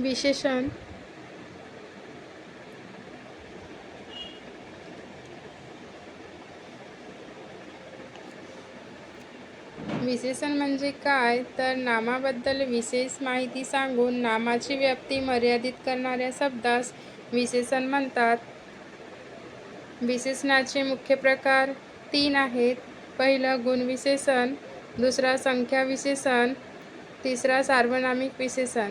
विशेषण. विशेषण म्हणजे काय? तर नामाबद्दल विशेष माहिती सांगून नामाची व्याप्ती मर्यादित करणाऱ्या शब्दास विशेषण म्हणतात. विशेषणाचे मुख्य प्रकार तीन आहेत. पहिलं गुणविशेषण दुसरा संख्या विशेषण तिसरा सार्वनामिक विशेषण.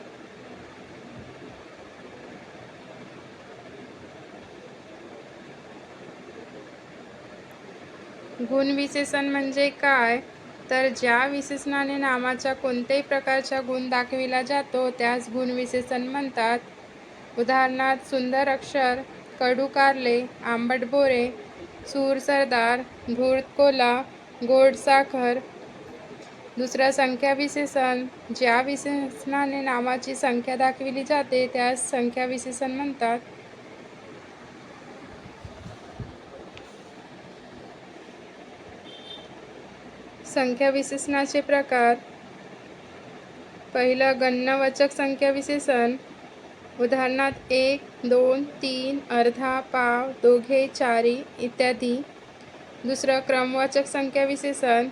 गुणविशेषण म्हणजे काय? तर ज्या विशेषणाने नामाच्या कोणत्याही प्रकारचा गुण दाखविला जातो त्यास गुणविशेषण म्हणतात. उदाहरणार्थ सुंदर अक्षर कडू कारले आंबट बोरे सूर सरदार धूर्त कोला गोड साखर. दुसरा संख्या विशेषण ज्या विशेषणाने नामाची संख्या दाखविली जाते त्यास संख्या विशेषण म्हणतात. संख्या विशेषणाचे प्रकार. पहिलं गणनवाचक संख्या विशेषण उदाहरणार्थ एक दोन तीन अर्धा पाव दोघे चारी इत्यादी. दुसरं क्रमवाचक संख्या विशेषण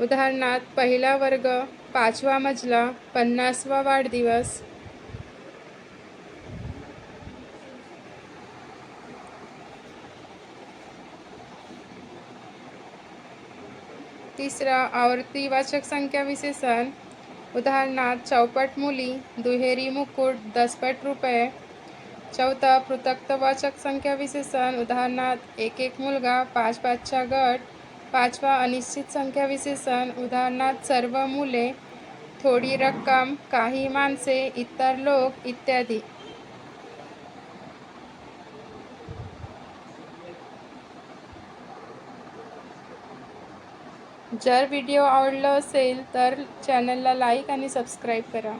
उदाहरणार्थ पहिला वर्ग पाचवा मजला पन्नासवा वाढदिवस. तिसरा आवर्तीवाचक संख्या विशेषण. उदाहरणार्थ चौपट मुली दुहेरी मुकुट दसपट रुपये. चौथा पृथक्तवाचक संख्या विशेषण. उदाहरणार्थ एक एक मुलगा पाच पाचचा गट. पाचवा अनिश्चित संख्या विशेषण. उदाहरणार्थ सर्व मुले थोडी रक्कम काही माणसे इतर लोक इत्यादी. जर व्हिडिओ आवडला असेल तर चॅनलला लाईक आणि सबस्क्राईब करा.